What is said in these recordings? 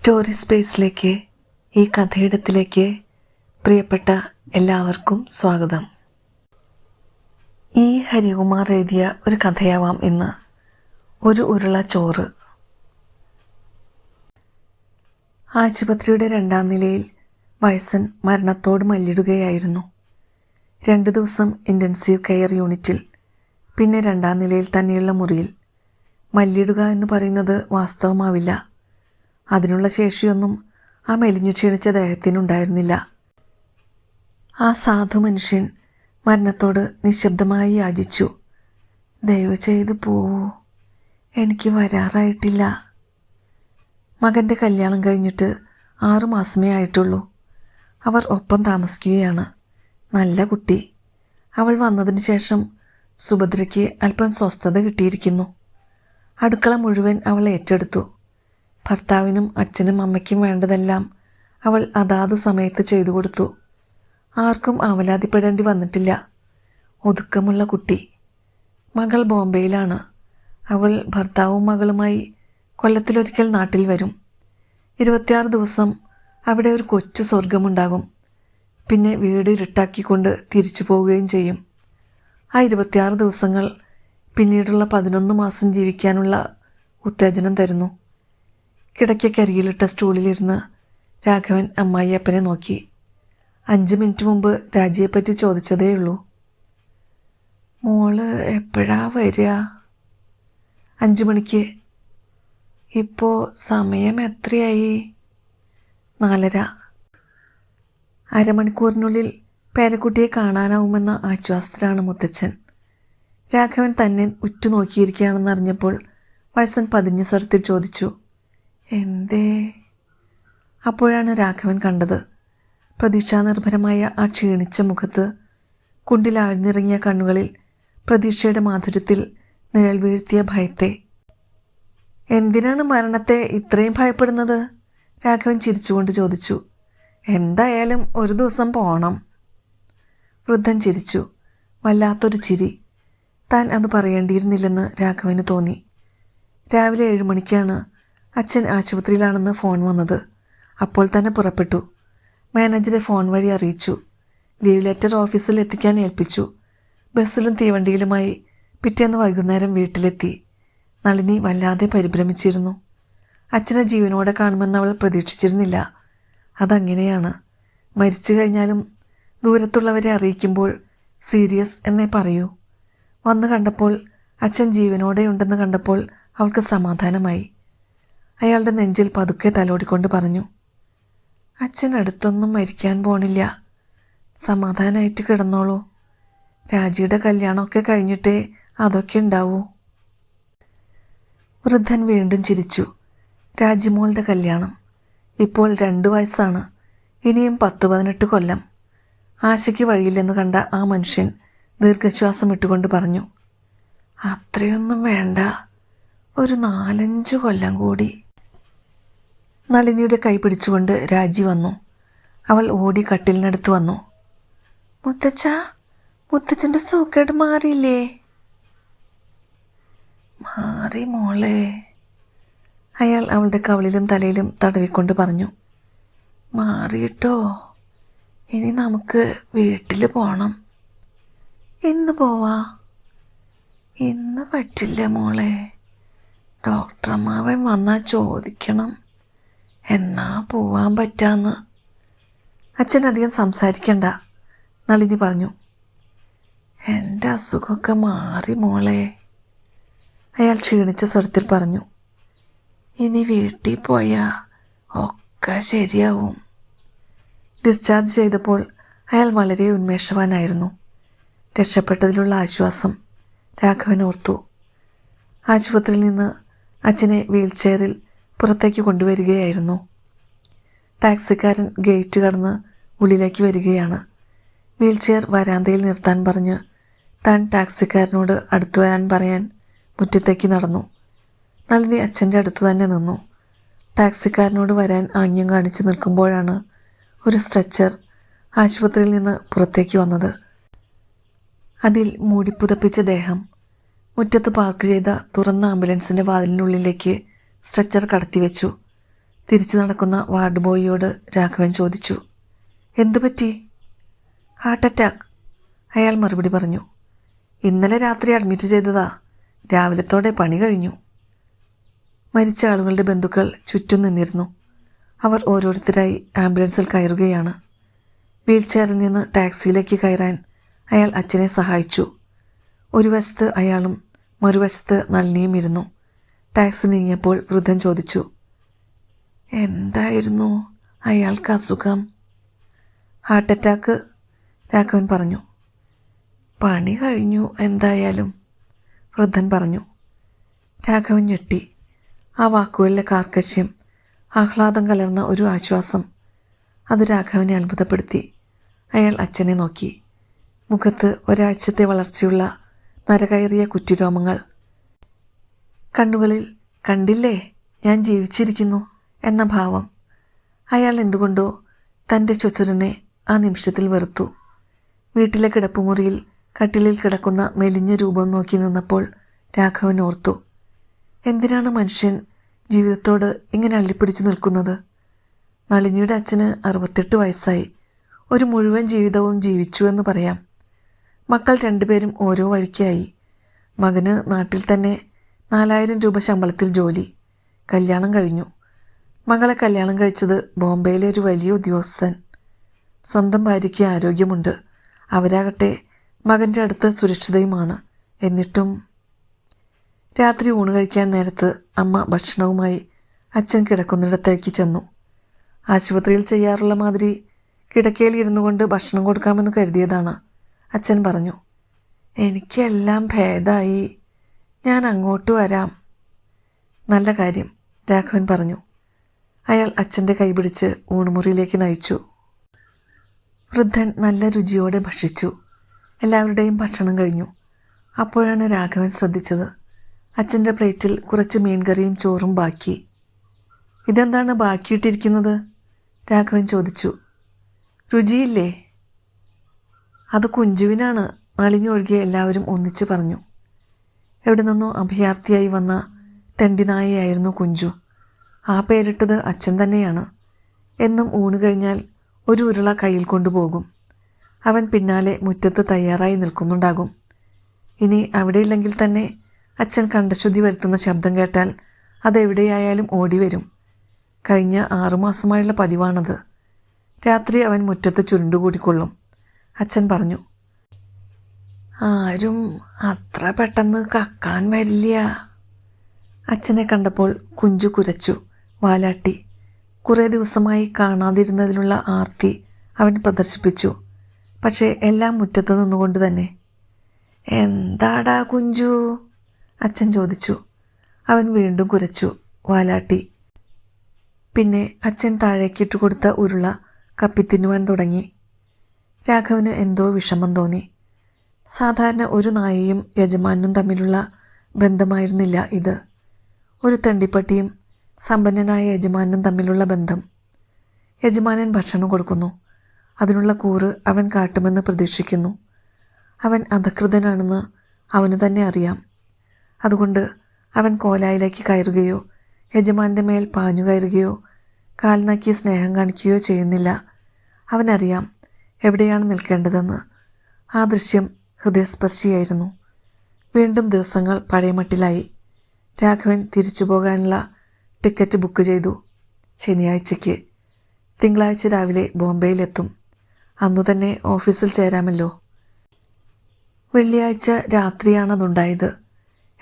Story സ്പേസിലേക്ക് ഈ കഥയിടത്തിലേക്ക് പ്രിയപ്പെട്ട എല്ലാവർക്കും സ്വാഗതം. ഈ ഹരികുമാർ എഴുതിയ ഒരു കഥയാവാം ഇന്ന്. ഒരു ഉരുള ചോറ് ആശുപത്രിയുടെ രണ്ടാം നിലയിൽ വയസ്സൻ മരണത്തോട് മല്ലിടുകയായിരുന്നു. രണ്ടു ദിവസം ഇന്റൻസീവ് കെയർ യൂണിറ്റിൽ പിന്നെ രണ്ടാം നിലയിൽ തന്നെയുള്ള മുറിയിൽ. മല്ലിടുക എന്ന് പറയുന്നത് വാസ്തവമാവില്ല. അതിനുള്ള ശേഷിയൊന്നും ആ മെലിഞ്ഞു ക്ഷീണിച്ച ദേഹത്തിനുണ്ടായിരുന്നില്ല. ആ സാധു മനുഷ്യൻ മരണത്തോട് നിശബ്ദമായി യാചിച്ചു. ദയവ് ചെയ്ത് പോവൂ. എനിക്ക് വരാറായിട്ടില്ല. മകന്റെ കല്യാണം കഴിഞ്ഞിട്ട് ആറു മാസമേ ആയിട്ടുള്ളൂ. അവർ ഒപ്പം താമസിക്കുകയാണ്. നല്ല കുട്ടി. അവൾ വന്നതിന് ശേഷം സുഭദ്രയ്ക്ക് അല്പം സ്വസ്ഥത കിട്ടിയിരിക്കുന്നു. അടുക്കള മുഴുവൻ അവൾ ഏറ്റെടുത്തു. ഭർത്താവിനും അച്ഛനും അമ്മയ്ക്കും വേണ്ടതെല്ലാം അവൾ അതാതു സമയത്ത് ചെയ്തു കൊടുത്തു. ആർക്കും അവലാതിപ്പെടേണ്ടി വന്നിട്ടില്ല. ഒതുക്കമുള്ള കുട്ടി. മകൾ ബോംബെയിലാണ്. അവൾ ഭർത്താവും മകളുമായി കൊല്ലത്തിലൊരിക്കൽ നാട്ടിൽ വരും. ഇരുപത്തിയാറ് ദിവസം അവിടെ ഒരു കൊച്ചു സ്വർഗമുണ്ടാകും. പിന്നെ വീട് ഇരുട്ടാക്കിക്കൊണ്ട് തിരിച്ചു പോവുകയും ചെയ്യും. ആ ഇരുപത്തിയാറ് ദിവസങ്ങൾ പിന്നീടുള്ള പതിനൊന്ന് മാസം ജീവിക്കാനുള്ള ഉത്തേജനം തരുന്നു. കിടക്കക്കരികിലിട്ട സ്റ്റൂളിലിരുന്ന് രാഘവൻ അമ്മായിയപ്പനെ നോക്കി. അഞ്ച് മിനിറ്റ് മുമ്പ് രാജിയെപ്പറ്റി ചോദിച്ചതേ ഉള്ളൂ. മോൾ എപ്പോഴാ വരിക? അഞ്ച് മണിക്ക്. ഇപ്പോൾ സമയം എത്രയായി? നാലര. അരമണിക്കൂറിനുള്ളിൽ പേരക്കുട്ടിയെ കാണാനാവുമെന്ന ആശ്വാസത്തിലാണ് മുത്തച്ഛൻ. രാഘവൻ തന്നെ ഉറ്റുനോക്കിയിരിക്കുകയാണെന്ന് അറിഞ്ഞപ്പോൾ വയസ്സൻ പതിഞ്ഞ സ്വരത്തിൽ ചോദിച്ചു എന്തേ? അപ്പോഴാണ് രാഘവൻ കണ്ടത്. പ്രതീക്ഷാനിർഭരമായ ആ ക്ഷീണിച്ച മുഖത്ത് കുണ്ടിലാഴ്ന്നിറങ്ങിയ കണ്ണുകളിൽ പ്രതീക്ഷയുടെ മാധുര്യത്തിൽ നിഴൽ വീഴ്ത്തിയ ഭയത്തെ. എന്തിനാണ് മരണത്തെ ഇത്രയും ഭയപ്പെടുന്നത്? രാഘവൻ ചിരിച്ചുകൊണ്ട് ചോദിച്ചു. എന്തായാലും ഒരു ദിവസം പോണം. വൃദ്ധൻ ചിരിച്ചു. വല്ലാത്തൊരു ചിരി. താൻ അത് പറയേണ്ടിയിരുന്നില്ലെന്ന് രാഘവന് തോന്നി. രാവിലെ ഏഴ് മണിക്കാണ് അച്ഛൻ ആശുപത്രിയിലാണെന്ന് ഫോൺ വന്നത്. അപ്പോൾ തന്നെ പുറപ്പെട്ടു. മാനേജറെ ഫോൺ വഴി അറിയിച്ചു. ലീവ് ലെറ്റർ ഓഫീസിൽ എത്തിക്കാൻ ഏൽപ്പിച്ചു. ബസ്സിലും തീവണ്ടിയിലുമായി പിറ്റേന്ന് വൈകുന്നേരം വീട്ടിലെത്തി. നളിനി വല്ലാതെ പരിഭ്രമിച്ചിരുന്നു. അച്ഛനെ ജീവനോടെ കാണുമെന്ന് അവൾ പ്രതീക്ഷിച്ചിരുന്നില്ല. അതങ്ങനെയാണ്. മരിച്ചു കഴിഞ്ഞാലും ദൂരത്തുള്ളവരെ അറിയിക്കുമ്പോൾ സീരിയസ് എന്നേ പറയൂ. വന്നു കണ്ടപ്പോൾ അച്ഛൻ ജീവനോടെയുണ്ടെന്ന് കണ്ടപ്പോൾ അവൾക്ക് സമാധാനമായി. അയാളുടെ നെഞ്ചിൽ പതുക്കെ തലോടിക്കൊണ്ട് പറഞ്ഞു അച്ഛൻ അടുത്തൊന്നും മരിക്കാൻ പോണില്ല. സമാധാനമായിട്ട് കിടന്നോളൂ. രാജിയുടെ കല്യാണമൊക്കെ കഴിഞ്ഞിട്ടേ അതൊക്കെ ഉണ്ടാവൂ. വൃദ്ധൻ വീണ്ടും ചിരിച്ചു. രാജിമോളുടെ കല്യാണം. ഇപ്പോൾ രണ്ട് വയസ്സാണ്. ഇനിയും പത്ത് പതിനെട്ട് കൊല്ലം. ആശയ്ക്ക് വഴിയില്ലെന്ന് കണ്ട ആ മനുഷ്യൻ ദീർഘശ്വാസം ഇട്ടുകൊണ്ട് പറഞ്ഞു അത്രയൊന്നും വേണ്ട. ഒരു നാലഞ്ച് കൊല്ലം കൂടി. നളിനിയുടെ കൈ പിടിച്ചുകൊണ്ട് രാജി വന്നു. അവൾ ഓടി കട്ടിലിനടുത്ത് വന്നു. മുത്തച്ഛ മുത്തച്ഛന്റെ സൂക്കേട് മാറിയില്ലേ? മാറി മോളെ. അയാൾ അവളുടെ കവളിലും തലയിലും തടവിക്കൊണ്ട് പറഞ്ഞു. മാറിയിട്ടോ? ഇനി നമുക്ക് വീട്ടിൽ പോകണം ഇന്ന് പോവാ? ഇന്ന് പറ്റില്ല മോളെ. ഡോക്ടർമാവൻ വന്നാൽ ചോദിക്കണം. എന്നാ പോവാൻ പറ്റാന്ന്. അച്ഛൻ അധികം സംസാരിക്കണ്ട. നളിനി പറഞ്ഞു. എന്റെ അസുഖമൊക്കെ മാറി മോളെ. അയാൾ ക്ഷീണിച്ച സ്വരത്തിൽ പറഞ്ഞു. ഇനി വീട്ടിൽ പോയാൽ ഒക്കെ ശരിയാവും. ഡിസ്ചാർജ് ചെയ്തപ്പോൾ അയാൾ വളരെ ഉന്മേഷവാനായിരുന്നു. രക്ഷപ്പെട്ടതിലുള്ള ആശ്വാസം രാഘവൻ ഓർത്തു. ആശുപത്രിയിൽ നിന്ന് അച്ഛനെ വീൽചെയറിൽ പുറത്തേക്ക് കൊണ്ടുവരികയായിരുന്നു. ടാക്സിക്കാരൻ ഗേറ്റ് കടന്ന് ഉള്ളിലേക്ക് വരികയാണ്. വീൽചെയർ വരാന്തയിൽ നിർത്താൻ പറഞ്ഞ് താൻ ടാക്സിക്കാരനോട് അടുത്തു വരാൻ പറയാൻ മുറ്റത്തേക്ക് നടന്നു. നളിനി അച്ഛന്റെ അടുത്തു തന്നെ നിന്നു. ടാക്സിക്കാരനോട് വരാൻ ആംഗ്യം കാണിച്ച് നിൽക്കുമ്പോഴാണ് ഒരു സ്ട്രെച്ചർ ആശുപത്രിയിൽ നിന്ന് പുറത്തേക്ക് വന്നത്. അതിൽ മൂടിപ്പുതപ്പിച്ച ദേഹം. മുറ്റത്ത് പാർക്ക് ചെയ്ത തുറന്ന ആംബുലൻസിന്റെ വാതിലിനുള്ളിലേക്ക് സ്ട്രെച്ചർ കടത്തിവെച്ചു തിരിച്ചു നടക്കുന്ന വാർഡ് ബോയിയോട് രാഘവൻ ചോദിച്ചു എന്തു പറ്റി? ഹാർട്ട് അറ്റാക്ക് അയാൾ മറുപടി പറഞ്ഞു. ഇന്നലെ രാത്രി അഡ്മിറ്റ് ചെയ്തതാ. രാവിലത്തോടെ പണി കഴിഞ്ഞു. മരിച്ച ആളുകളുടെ ബന്ധുക്കൾ ചുറ്റും നിന്നിരുന്നു. അവർ ഓരോരുത്തരായി ആംബുലൻസിൽ കയറുകയാണ്. വീൽചെയറിൽ നിന്ന് ടാക്സിയിലേക്ക് കയറാൻ അയാൾ അച്ഛനെ സഹായിച്ചു. ഒരു വശത്ത് അയാളും മറുവശത്ത് നളിനിയും ഇരുന്നു. ടാക്സി നീങ്ങിയപ്പോൾ വൃദ്ധൻ ചോദിച്ചു എന്തായിരുന്നു അയാൾക്ക് അസുഖം? ഹാർട്ട് അറ്റാക്ക് രാഘവൻ പറഞ്ഞു. പണി കഴിഞ്ഞു എന്തായാലും വൃദ്ധൻ പറഞ്ഞു. രാഘവൻ ഞെട്ടി. ആ വാക്കുകളിലെ കാർക്കശ്യം ആഹ്ലാദം കലർന്ന ഒരു ആശ്വാസം. അത് രാഘവനെ അത്ഭുതപ്പെടുത്തി. അയാൾ അച്ഛനെ നോക്കി. മുഖത്ത് ഒരാഴ്ചത്തെ വളർച്ചയുള്ള നരകയറിയ കുറ്റിരോമങ്ങൾ കണ്ണുകളിൽ കണ്ടില്ലേ ഞാൻ ജീവിച്ചിരിക്കുന്നു എന്ന ഭാവം. അയാൾ എന്തുകൊണ്ടോ തന്റെ ചൊച്ചറിനെ ആ നിമിഷത്തിൽ വെറുത്തു. വീട്ടിലെ കിടപ്പുമുറിയിൽ കട്ടിലിൽ കിടക്കുന്ന മെലിഞ്ഞ രൂപം നോക്കി നിന്നപ്പോൾ രാഘവൻ ഓർത്തു എന്തിനാണ് മനുഷ്യൻ ജീവിതത്തോട് ഇങ്ങനെ അള്ളിപ്പിടിച്ചു നിൽക്കുന്നത്? നളിനിയുടെ അച്ഛന് അറുപത്തെട്ട് വയസ്സായി. ഒരു മുഴുവൻ ജീവിതവും ജീവിച്ചു എന്ന് പറയാം. മക്കൾ രണ്ടുപേരും ഓരോ വഴിക്കായി. മകന് നാട്ടിൽ തന്നെ നാലായിരം രൂപ ശമ്പളത്തിൽ ജോലി. കല്യാണം കഴിഞ്ഞു. മകളെ കല്യാണം കഴിച്ചത് ബോംബെയിലെ ഒരു വലിയ ഉദ്യോഗസ്ഥൻ. സ്വന്തം ഭാര്യയ്ക്ക് ആരോഗ്യമുണ്ട്. അവരാകട്ടെ മകന്റെ അടുത്ത് സുരക്ഷിതയുമാണ്. എന്നിട്ടും രാത്രി ഊണ് കഴിക്കാൻ നേരത്ത് അമ്മ ഭക്ഷണവുമായി അച്ഛൻ കിടക്കുന്നിടത്തേക്ക് ചെന്നു. ആശുപത്രിയിൽ ചെയ്യാറുള്ള മാതിരി കിടക്കയിൽ ഇരുന്നു കൊണ്ട് ഭക്ഷണം കൊടുക്കാമെന്ന് കരുതിയതാണ്. അച്ഛൻ പറഞ്ഞു എനിക്കെല്ലാം ഭേദമായി ഞാൻ അങ്ങോട്ട് വരാം. നല്ല കാര്യം രാഘവൻ പറഞ്ഞു. അയാൾ അച്ഛന്റെ കൈപിടിച്ച് ഊണുമുറിയിലേക്ക് നയിച്ചു. വൃദ്ധൻ നല്ല രുചിയോടെ ഭക്ഷിച്ചു. എല്ലാവരുടെയും ഭക്ഷണം കഴിഞ്ഞു. അപ്പോഴാണ് രാഘവൻ ശ്രദ്ധിച്ചത്. അച്ഛന്റെ പ്ലേറ്റിൽ കുറച്ച് മീൻകറിയും ചോറും ബാക്കി. ഇതെന്താണ് ബാക്കിയിട്ടിരിക്കുന്നത്? രാഘവൻ ചോദിച്ചു. രുചിയില്ലേ? അത് കുഞ്ചുവിനാണ്. നളിഞ്ഞൊഴുകിയ എല്ലാവരും ഒന്നിച്ചു പറഞ്ഞു. എവിടെ നിന്നോ അഭയാർത്ഥിയായി വന്ന തെണ്ടിനായയായിരുന്നു കുഞ്ചു. ആ പേരിട്ടത് അച്ഛൻ തന്നെയാണ്. എന്നും ഊണ് കഴിഞ്ഞാൽ ഒരു ഉരുള കയ്യിൽ കൊണ്ടുപോകും. അവൻ പിന്നാലെ മുറ്റത്ത് തയ്യാറായി നിൽക്കുന്നുണ്ടാകും. ഇനി അവിടെയില്ലെങ്കിൽ തന്നെ അച്ഛൻ കണ്ടശുദ്ധി വരുത്തുന്ന ശബ്ദം കേട്ടാൽ അതെവിടെയായാലും ഓടി വരും കഴിഞ്ഞ ആറുമാസമായുള്ള പതിവാണത്. രാത്രി അവൻ മുറ്റത്ത് ചുരുണ്ടുകൂടിക്കൊള്ളും. അച്ഛൻ പറഞ്ഞു ആരും അത്ര പെട്ടെന്ന് കക്കാൻ വരില്ല. അച്ഛനെ കണ്ടപ്പോൾ കുഞ്ചു കുരച്ചു. വാലാട്ടി കുറേ ദിവസമായി കാണാതിരുന്നതിനുള്ള ആർത്തി അവൻ പ്രദർശിപ്പിച്ചു. പക്ഷേ എല്ലാം മുറ്റത്ത് നിന്നുകൊണ്ട് തന്നെ. എന്താടാ കുഞ്ചു? അച്ഛൻ ചോദിച്ചു. അവൻ വീണ്ടും കുരച്ചു. വാലാട്ടി പിന്നെ അച്ഛൻ താഴേക്കിട്ട് കൊടുത്ത ഉരുള കപ്പിത്തിന്നുവാൻ തുടങ്ങി. രാഘവന് എന്തോ വിഷമം തോന്നി. സാധാരണ ഒരു നായയും യജമാനും തമ്മിലുള്ള ബന്ധമായിരുന്നില്ല ഇത്. ഒരു തണ്ടിപ്പട്ടിയും സമ്പന്നനായ യജമാനും തമ്മിലുള്ള ബന്ധം. യജമാനൻ ഭക്ഷണം കൊടുക്കുന്നു. അതിനുള്ള കൂറ് അവൻ കാട്ടുമെന്ന് പ്രതീക്ഷിക്കുന്നു. അവൻ അധകൃതനാണെന്ന് അവന് തന്നെ അറിയാം. അതുകൊണ്ട് അവൻ കോലായിലേക്ക് കയറുകയോ യജമാന്റെ മേൽ പാഞ്ഞു കയറുകയോ കാൽനാക്കി സ്നേഹം കാണിക്കുകയോ ചെയ്യുന്നില്ല. അവനറിയാം എവിടെയാണ് നിൽക്കേണ്ടതെന്ന്. ആ ദൃശ്യം ഹൃദയസ്പർശിയായിരുന്നു. വീണ്ടും ദിവസങ്ങൾ പഴയമട്ടിലായി. രാഘവൻ തിരിച്ചു പോകാനുള്ള ടിക്കറ്റ് ബുക്ക് ചെയ്തു ശനിയാഴ്ചയ്ക്ക്. തിങ്കളാഴ്ച രാവിലെ ബോംബെയിലെത്തും. അന്നു തന്നെ ഓഫീസിൽ ചേരാമല്ലോ. വെള്ളിയാഴ്ച രാത്രിയാണതുണ്ടായത്.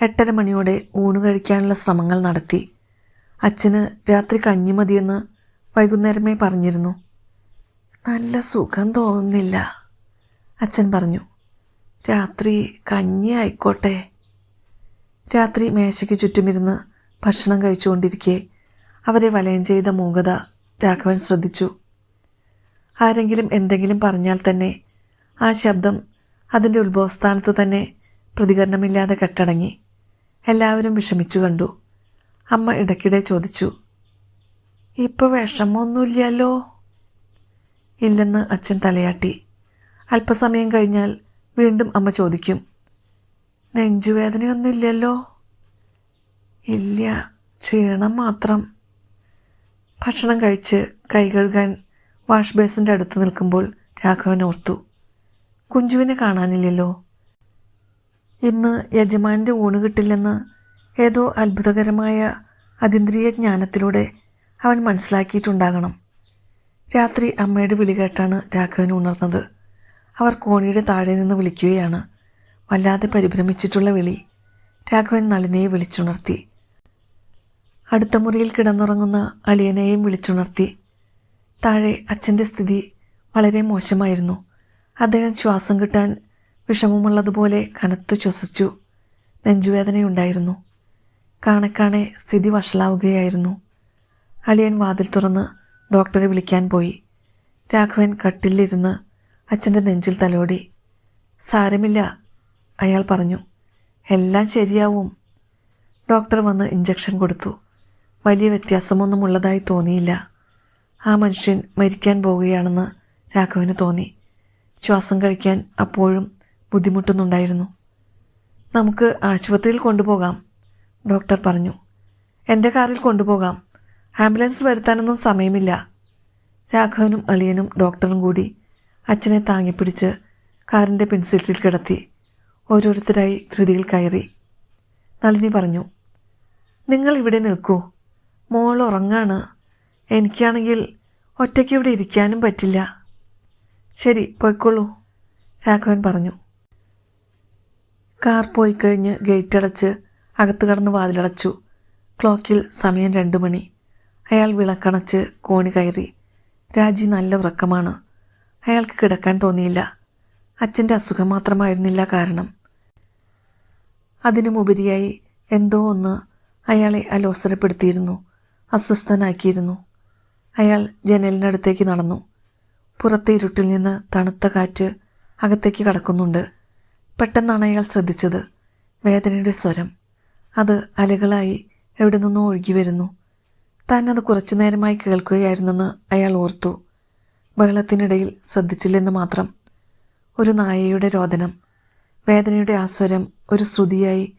എട്ടര മണിയോടെ ഊണ് കഴിക്കാനുള്ള ശ്രമങ്ങൾ നടത്തി. അച്ഛന് രാത്രി കഞ്ഞി മതിയെന്ന് വൈകുന്നേരമേ പറഞ്ഞിരുന്നു. നല്ല സുഖം തോന്നുന്നില്ല അച്ഛൻ പറഞ്ഞു. രാത്രി കഞ്ഞി ആയിക്കോട്ടെ. രാത്രി മേശയ്ക്ക് ചുറ്റുമിരുന്ന് ഭക്ഷണം കഴിച്ചുകൊണ്ടിരിക്കെ അവരെ വലയം ചെയ്ത മൂകത രാഘവൻ ശ്രദ്ധിച്ചു. ആരെങ്കിലും എന്തെങ്കിലും പറഞ്ഞാൽ തന്നെ ആ ശബ്ദം അതിന്റെ ഉത്ഭവസ്ഥാനത്തു തന്നെ പ്രതികരണമില്ലാതെ കെട്ടടങ്ങി. എല്ലാവരും വിഷമിച്ചു കണ്ടു. അമ്മ ഇടയ്ക്കിടെ ചോദിച്ചു ഇപ്പോൾ വിഷമമൊന്നുമില്ലല്ലോ ഇല്ലെന്ന് അച്ഛൻ തലയാട്ടി. അല്പസമയം കഴിഞ്ഞാൽ വീണ്ടും അമ്മ ചോദിക്കും നെഞ്ചുവേദനയൊന്നുമില്ലല്ലോ? ഇല്ല ക്ഷീണം മാത്രം. ഭക്ഷണം കഴിച്ച് കൈ കഴുകാൻ വാഷ് ബേസിന്റെ അടുത്ത് നിൽക്കുമ്പോൾ രാഘവൻ ഓർത്തു കുഞ്ചുവിനെ കാണാനില്ലല്ലോ. ഇന്ന് യജമാന്റെ ഊണ് കിട്ടില്ലെന്ന് ഏതോ അത്ഭുതകരമായ അതീന്ദ്രിയ ജ്ഞാനത്തിലൂടെ അവൻ മനസ്സിലാക്കിയിട്ടുണ്ടാകണം. രാത്രി അമ്മയുടെ വിളി കേട്ടാണ് രാഘവൻ ഉണർന്നത്. അവർ കോണിയുടെ താഴെ നിന്ന് വിളിക്കുകയാണ്. വല്ലാതെ പരിഭ്രമിച്ചിട്ടുള്ള വിളി. രാഘവൻ നളിനിയെ വിളിച്ചുണർത്തി. അടുത്ത മുറിയിൽ കിടന്നുറങ്ങുന്ന അളിയനെയും വിളിച്ചുണർത്തി. താഴെ അച്ഛന്റെ സ്ഥിതി വളരെ മോശമായിരുന്നു. അദ്ദേഹം ശ്വാസം കിട്ടാൻ വിഷമമുള്ളതുപോലെ കനത്തു ശ്വസിച്ചു. നെഞ്ചുവേദനയുണ്ടായിരുന്നു. കാണെ കാണെ സ്ഥിതി വഷളാവുകയായിരുന്നു. അളിയൻ വാതിൽ തുറന്ന് ഡോക്ടറെ വിളിക്കാൻ പോയി. രാഘവൻ കട്ടിലിരുന്ന് അച്ഛന്റെ നെഞ്ചിൽ തലോടി. സാരമില്ല അയാൾ പറഞ്ഞു. എല്ലാം ശരിയാവും. ഡോക്ടർ വന്ന് ഇഞ്ചക്ഷൻ കൊടുത്തു. വലിയ വ്യത്യാസമൊന്നും ഉള്ളതായി തോന്നിയില്ല. ആ മനുഷ്യൻ മരിക്കാൻ പോവുകയാണെന്ന് രാഘവന് തോന്നി. ശ്വാസം കഴിക്കാൻ അപ്പോഴും ബുദ്ധിമുട്ടുന്നുണ്ടായിരുന്നു. നമുക്ക് ആശുപത്രിയിൽ കൊണ്ടുപോകാം ഡോക്ടർ പറഞ്ഞു. എന്റെ കാറിൽ കൊണ്ടുപോകാം. ആംബുലൻസ് വരുത്താനൊന്നും സമയമില്ല. രാഘവനും അളിയനും ഡോക്ടറും കൂടി അച്ഛനെ താങ്ങിപ്പിടിച്ച് കാറിന്റെ പിൻസീറ്റിൽ കിടത്തി ഓരോരുത്തരായി ധൃതിയിൽ കയറി. നളിനി പറഞ്ഞു നിങ്ങൾ ഇവിടെ നിൽക്കൂ. മോൾ ഉറങ്ങാണ്. എനിക്കാണെങ്കിൽ ഒറ്റയ്ക്ക് ഇവിടെ ഇരിക്കാനും പറ്റില്ല. ശരി പോയിക്കോളൂ രാഘവൻ പറഞ്ഞു. കാർ പോയി കഴിഞ്ഞ് ഗേറ്റ് അടച്ച് അകത്ത് കടന്ന് വാതിലടച്ചു. ക്ലോക്കിൽ സമയം രണ്ടു മണി. അയാൾ വിളക്കണച്ച് കോണി കയറി. രാജി നല്ല ഉറക്കമാണ്. അയാൾക്ക് കിടക്കാൻ തോന്നിയില്ല. അച്ഛന്റെ അസുഖം മാത്രമായിരുന്നില്ല കാരണം. അതിനുമുപരിയായി എന്തോ ഒന്ന് അയാളെ അലോസരപ്പെടുത്തിയിരുന്നു. അസ്വസ്ഥനാക്കിയിരുന്നു. അയാൾ ജനലിനടുത്തേക്ക് നടന്നു. പുറത്തെ ഇരുട്ടിൽ നിന്ന് തണുത്ത കാറ്റ് അകത്തേക്ക് കടക്കുന്നുണ്ട്. പെട്ടെന്നാണ് അയാൾ ശ്രദ്ധിച്ചത്. വേദനയുടെ സ്വരം. അത് അലകളായി എവിടെ നിന്നോ ഒഴുകി വരുന്നു. താൻ അത് കുറച്ചു നേരമായി കേൾക്കുകയായിരുന്നെന്ന് അയാൾ ഓർത്തു. ബഹളത്തിനിടയിൽ ശ്രദ്ധിച്ചില്ലെന്ന് മാത്രം. ഒരു നായയുടെ രോദനം വേദനയുടെ ആസ്വരം ഒരു ശ്രുതിയായി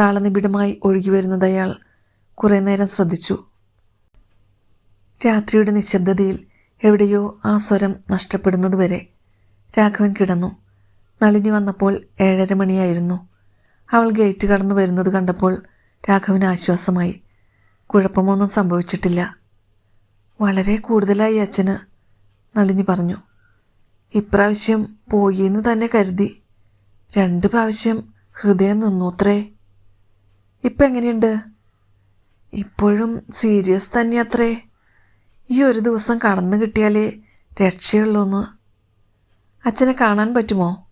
താളനിബിഡമായി ഒഴുകി വരുന്നത് അയാൾ കുറേ നേരം ശ്രദ്ധിച്ചു. രാത്രിയുടെ നിശബ്ദതയിൽ എവിടെയോ ആ സ്വരം നഷ്ടപ്പെടുന്നതുവരെ രാഘവൻ കിടന്നു. നളിനി വന്നപ്പോൾ ഏഴര മണിയായിരുന്നു. അവൾ ഗേറ്റ് കടന്നു വരുന്നത് കണ്ടപ്പോൾ രാഘവന് ആശ്വാസമായി. കുഴപ്പമൊന്നും സംഭവിച്ചിട്ടില്ല. വളരെ കൂടുതലായി അച്ഛന് നളിനി പറഞ്ഞു. ഇപ്രാവശ്യം പോയിന്ന് തന്നെ കരുതി. രണ്ട് പ്രാവശ്യം ഹൃദയം നിന്നൂത്രേ. ഇപ്പം എങ്ങനെയുണ്ട്? ഇപ്പോഴും സീരിയസ് തന്നെയത്രേ. ഈ ഒരു ദിവസം കടന്നു കിട്ടിയാലേ രക്ഷയുള്ളൂന്ന്. അച്ഛനെ കാണാൻ പറ്റുമോ?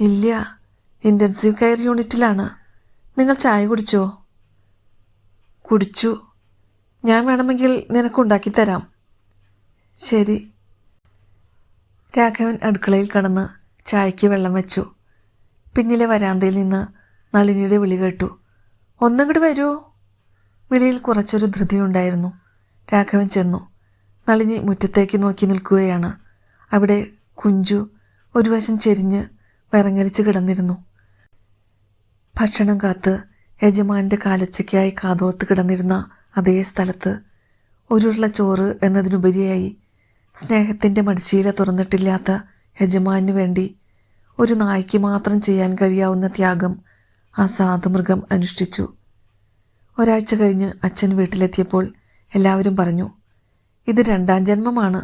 ഇല്ല. ഇന്റൻസീവ് കെയർ യൂണിറ്റിലാണ്. നിങ്ങൾ ചായ കുടിച്ചോ? കുടിച്ചു. ഞാൻ വേണമെങ്കിൽ നിനക്കുണ്ടാക്കി തരാം ശരി. രാഘവൻ അടുക്കളയിൽ കടന്ന് ചായയ്ക്ക് വെള്ളം വെച്ചു. പിന്നിലെ വരാന്തയിൽ നിന്ന് നളിനിയുടെ വിളി കേട്ടു. ഒന്നങ്ങോട്ട് വരൂ. വിളിയിൽ കുറച്ചൊരു ധൃതിയുണ്ടായിരുന്നു രാഘവൻ ചെന്നു. നളിനി മുറ്റത്തേക്ക് നോക്കി നിൽക്കുകയാണ്. അവിടെ കുഞ്ചു ഒരു വശം ചെരിഞ്ഞ് വിറങ്ങലിച്ച് കിടന്നിരുന്നു. ഭക്ഷണം കാത്ത് യജമാനിന്റെ കാലച്ചയ്ക്കായി കാതോത്ത് കിടന്നിരുന്ന അതേ സ്ഥലത്ത് ഒരുരുള ചോറ് എന്നതിനുപരിയായി സ്നേഹത്തിന്റെ മടിശീല തുറന്നിട്ടില്ലാത്ത യജമാനു വേണ്ടി ഒരു നായ്ക്ക് മാത്രം ചെയ്യാൻ കഴിയാവുന്ന ത്യാഗം ആ സാധുമൃഗം അനുഷ്ഠിച്ചു. ഒരാഴ്ച കഴിഞ്ഞ് അച്ഛൻ വീട്ടിലെത്തിയപ്പോൾ എല്ലാവരും പറഞ്ഞു ഇത് രണ്ടാം ജന്മമാണ്.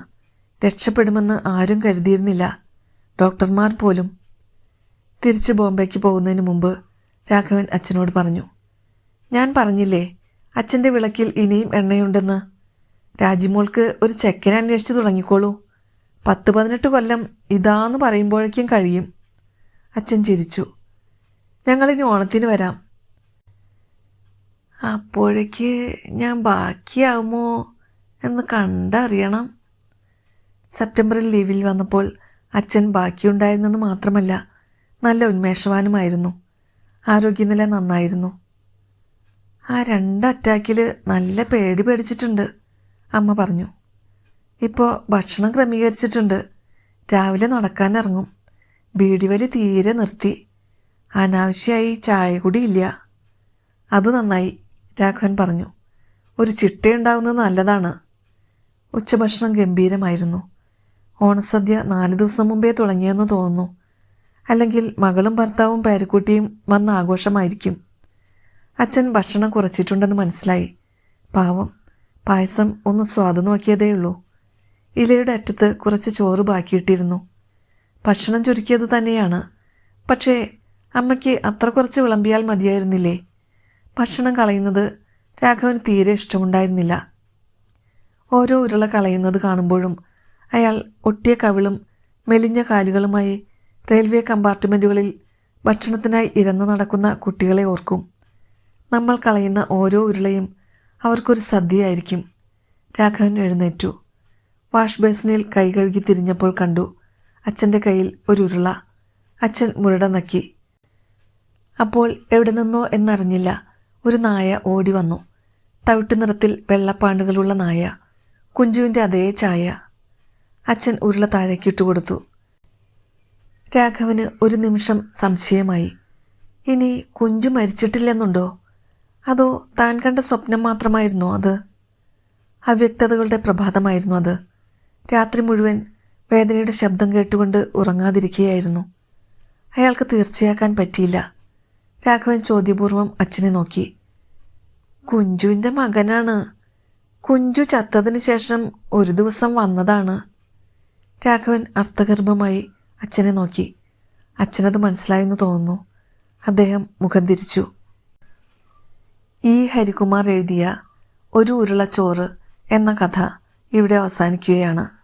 രക്ഷപ്പെടുമെന്ന് ആരും കരുതിയിരുന്നില്ല. ഡോക്ടർമാർ പോലും. തിരിച്ച് ബോംബെക്ക് പോകുന്നതിന് മുമ്പ് രാഘവൻ അച്ഛനോട് പറഞ്ഞു ഞാൻ പറഞ്ഞില്ലേ അച്ഛന്റെ വിളക്കിൽ ഇനിയും എണ്ണയുണ്ടെന്ന്? രാജിമോൾക്ക് ഒരു ചെക്കനെ അന്വേഷിച്ച് തുടങ്ങിക്കോളൂ. പത്ത് പതിനെട്ട് കൊല്ലം ഇതാന്ന് പറയുമ്പോഴേക്കും കഴിയും. അച്ഛൻ ചിരിച്ചു. ഞങ്ങളിനി ഓണത്തിന് വരാം. അപ്പോഴേക്ക് ഞാൻ ബാക്കിയാവുമോ എന്ന് കണ്ടറിയണം. സെപ്റ്റംബറിൽ ലീവിൽ വന്നപ്പോൾ അച്ഛൻ ബാക്കിയുണ്ടായിരുന്നെന്ന് മാത്രമല്ല നല്ല ഉന്മേഷവാനുമായിരുന്നു. ആരോഗ്യനില നന്നായിരുന്നു. ആ രണ്ട് അറ്റാക്കിൽ നല്ല പേടി പേടിച്ചിട്ടുണ്ട്. അമ്മ പറഞ്ഞു. ഇപ്പോൾ ഭക്ഷണം ക്രമീകരിച്ചിട്ടുണ്ട്. രാവിലെ നടക്കാനിറങ്ങും. ബീഡിവലി തീരെ നിർത്തി. അനാവശ്യമായി ചായ കൂടിയില്ല അത് നന്നായി രാഘവൻ പറഞ്ഞു. ഒരു ചിട്ടയുണ്ടാവുന്നത് നല്ലതാണ്. ഉച്ചഭക്ഷണം ഗംഭീരമായിരുന്നു. ഓണസദ്യ നാല് ദിവസം മുമ്പേ തുടങ്ങിയെന്ന് തോന്നുന്നു. അല്ലെങ്കിൽ മകളും ഭർത്താവും പേരക്കുട്ടിയും വന്ന ആഘോഷമായിരിക്കും. അച്ഛൻ ഭക്ഷണം കുറച്ചിട്ടുണ്ടെന്ന് മനസ്സിലായി. പാവം. പായസം ഒന്ന് സ്വാദ് നോക്കിയതേ ഉള്ളൂ. ഇലയുടെ അറ്റത്ത് കുറച്ച് ചോറ് ബാക്കിയിട്ടിരുന്നു. ഭക്ഷണം ചുരുക്കിയത് തന്നെയാണ്. പക്ഷേ അമ്മയ്ക്ക് അത്ര കുറച്ച് വിളമ്പിയാൽ മതിയായിരുന്നില്ലേ? ഭക്ഷണം കളയുന്നത് രാഘവന് തീരെ ഇഷ്ടമുണ്ടായിരുന്നില്ല. ഓരോ ഉരുള കളയുന്നത് കാണുമ്പോഴും അയാൾ ഒട്ടിയ കവിളും മെലിഞ്ഞ കാലുകളുമായി റെയിൽവേ കമ്പാർട്ട്മെന്റുകളിൽ ഭക്ഷണത്തിനായി ഇരന്നു നടക്കുന്ന കുട്ടികളെ ഓർക്കും. നമ്മൾ കളയുന്ന ഓരോ ഉരുളയും അവർക്കൊരു സദ്യയായിരിക്കും. രാഘവൻ എഴുന്നേറ്റു. വാഷ് ബേസിനിൽ കൈ കഴുകി തിരിഞ്ഞപ്പോൾ കണ്ടു അച്ഛന്റെ കയ്യിൽ ഒരു ഉരുള. അച്ഛൻ മുരട നക്കി. അപ്പോൾ എവിടെ നിന്നോ എന്നറിഞ്ഞില്ല ഒരു നായ ഓടി വന്നു. തവിട്ട് നിറത്തിൽ വെള്ളപ്പാണ്ടുകളുള്ള നായ കുഞ്ചുവിന്റെ അതേ ചായ. അച്ഛൻ ഉരുള താഴേക്കിട്ടു കൊടുത്തു. രാഘവന് ഒരു നിമിഷം സംശയമായി. ഇനി കുഞ്ചു മരിച്ചിട്ടില്ലെന്നുണ്ടോ? അതോ താൻ കണ്ട സ്വപ്നം മാത്രമായിരുന്നോ അത്? അവ്യക്തതകളുടെ പ്രഭാതമായിരുന്നു അത്. രാത്രി മുഴുവൻ വേദനയുടെ ശബ്ദം കേട്ടുകൊണ്ട് ഉറങ്ങാതിരിക്കുകയായിരുന്നു. അയാൾക്ക് തീർച്ചയാക്കാൻ പറ്റിയില്ല. രാഘവൻ ചോദ്യപൂർവം അച്ഛനെ നോക്കി. കുഞ്ചുവിന്റെ മകനാണ്. കുഞ്ചു ചത്തതിന് ശേഷം ഒരു ദിവസം വന്നതാണ്. രാഘവൻ അർത്ഥഗർഭമായി അച്ഛനെ നോക്കി. അച്ഛനത് മനസ്സിലായെന്ന് തോന്നുന്നു. അദ്ദേഹം മുഖം തിരിച്ചു. ഈ ഹരികുമാർ എഴുതിയ ഒരു ഉരുളച്ചോറ് എന്ന കഥ ഇവിടെ അവസാനിക്കുകയാണ്.